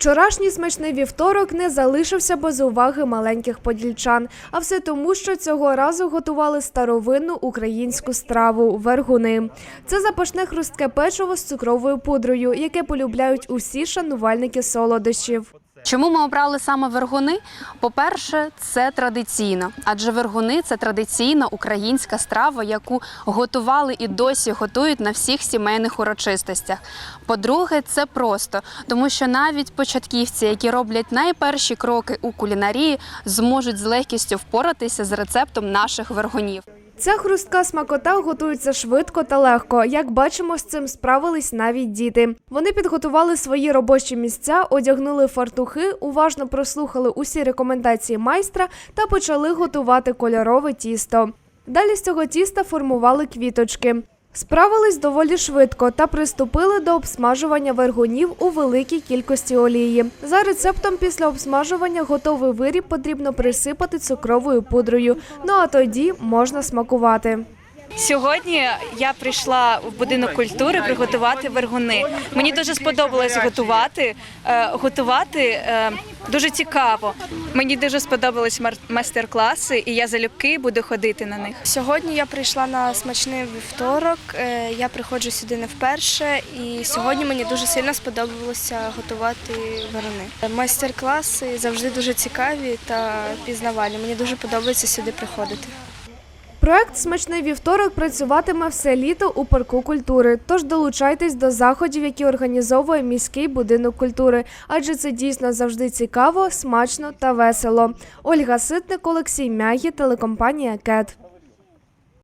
Вчорашній смачний вівторок не залишився без уваги маленьких подільчан, а все тому, що цього разу готували старовинну українську страву вергуни. Це запашне хрустке печиво з цукровою пудрою, яке полюбляють усі шанувальники солодощів. Чому ми обрали саме вергуни? По-перше, це традиційно, адже вергуни це традиційна українська страва, яку готували і досі готують на всіх сімейних урочистостях. По-друге, це просто, тому що навіть початківці, які роблять найперші кроки у кулінарії, зможуть з легкістю впоратися з рецептом наших вергунів. Ця хрустка смакота готується швидко та легко. Як бачимо, з цим справились навіть діти. Вони підготували свої робочі місця, одягнули фартухи, уважно прослухали усі рекомендації майстра та почали готувати кольорове тісто. Далі з цього тіста формували квіточки. Справились доволі швидко та приступили до обсмажування вергунів у великій кількості олії. За рецептом після обсмажування готовий виріб потрібно присипати цукровою пудрою. Ну а тоді можна смакувати. Сьогодні я прийшла в будинок культури приготувати вергуни. Мені дуже сподобалось готувати. Е, Готувати е, дуже цікаво. Мені дуже сподобались майстер-класи, і я залюбки буду ходити на них. Сьогодні я прийшла на смачний вівторок. Е, Я приходжу сюди не вперше, і сьогодні мені дуже сильно сподобалося готувати варони. Майстер-класи завжди дуже цікаві та пізнавальні. Мені дуже подобається сюди приходити. Проект Смачний вівторок працюватиме все літо у парку культури. Тож долучайтесь до заходів, які організовує міський будинок культури, адже це дійсно завжди цікаво, смачно та весело. Ольга Ситник, Олексій Мягі, телекомпанія Кет.